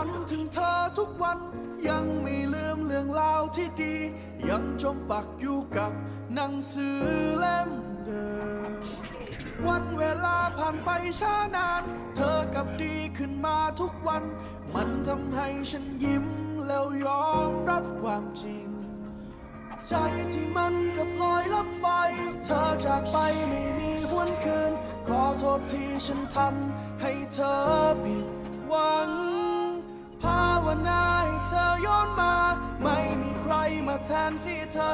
ันฝันถึงเธอทุกวัน ยังไม่ลืมเรื่องราวที่ดี ยังจมปักอยู่กับหนังสือเล่มเดิม วันเวลาผ่านไปช้านาน เธอกลับดีขึ้นมาทุกวัน มันทำให้ฉันยิ้มแล้วยอมรับความจริง ใจที่มันกับลอยลับไป เธอจากไปไม่มีหวนคืน ขอโทษที่ฉันทำให้เธอผิด แทนที่เธอ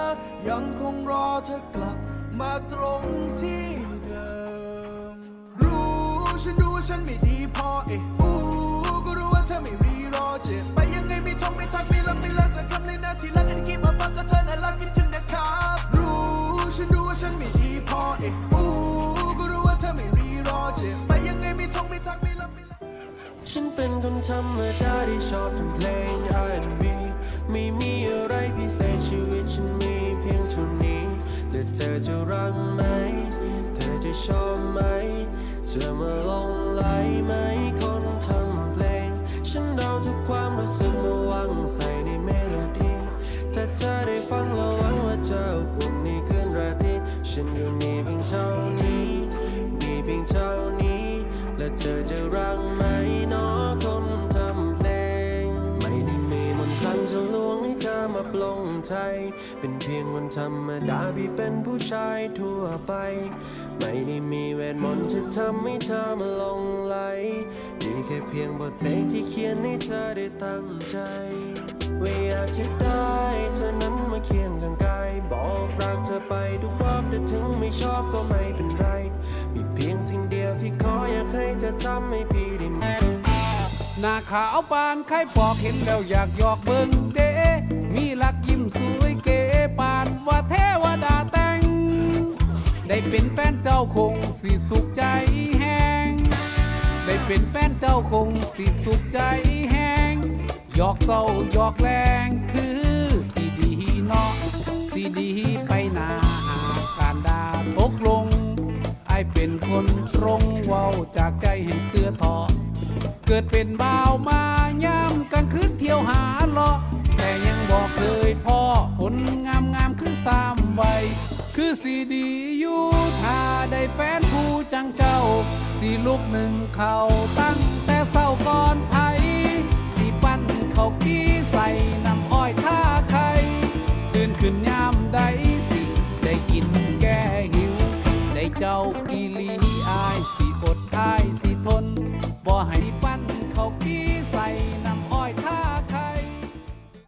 ยังคงรอเธอกลับมาตรงที่เดิม รู้ฉันรู้ว่าฉันไม่ดีพอเอะอู้ก็รู้ว่าเธอไม่รีรอเจ็บไปยังไงไม่ทงไม่ทักไม่รับไม่ละสักคำเลยนะที่รักกันกี่มาฟังก็เธอน่ารักคิดถึงนะครับ รู้ฉันรู้ว่าฉันไม่ดีพอเอะอู้ก็รู้ว่าเธอไม่รีรอเจ็บไปยังไงไม่ทงไม่ทักไม่รับไม่ละฉันเป็นคนธรรมดาที่ชอบทำเพลง R&B อจะรักไหม เธอจะชอบไหม จะมาลงไหลไหมคนทำเพลง ฉันเอาทุกความรู้สึกมาวางใส่ในเมโลดี้ถ้าเธอได้ฟังแล้วหวังว่าจะอุ่นในคืนราตรีฉันอยู่นี่เพียงเท่านี้ มีเพียงเท่านี้ และเธอจะรักไหมเนาะ ใจ เป็นเพียงคนธรรมดาพี่เป็นผู้ชายทั่วไป ไม่ได้มีเวทมนต์จะทำให้เธอมาหลงไหลมีแค่เพียงบทเพลงที่เขียนให้เธอได้ตั้งใจว่าอยากจะได้เธอนั้นมาเคียงข้างกายบอกรักเธอไปทุกรอบแต่ถึงไม่ชอบก็ไม่เป็นไร มีเพียงสิ่งเดียวที่ขออยากให้เธอทำให้พี่ได้ไหมหน้าขาวปานไข่ปอกเห็นแล้วอยากหยอกเบิ่งเด้ ลักยิ้มสวยเก๋ปานว่าเทวดาแต่ง ได้เป็นแฟนเจ้าคงสิสุขใจแห้งได้เป็นแฟนเจ้าคงสิสุขใจแห้งหยอกเศร้าหยอกแรงคือสีดีเนาะสีดีไปนาหาการดาตกลงไอเป็นคนตรงเว้าจากใจให้เสื้อทอเกิดเป็นบ่าวมาย่ำกลางคืนเที่ยวหาเลาะ บอกเคยพ่อผลงามงามคือสามใบคือสีดีอยู่ถ้าได้แฟนผู้จังเจ้า สีลูกหนึ่งเขาตั้งแต่เศร้าก่อนไผสีปั้นเขากี้ใส่น้ำอ้อยท่าไข่ตื่นขึ้นยามใดสิ ได้กินแก้หิว ได้เจ้าอีลีอายสิ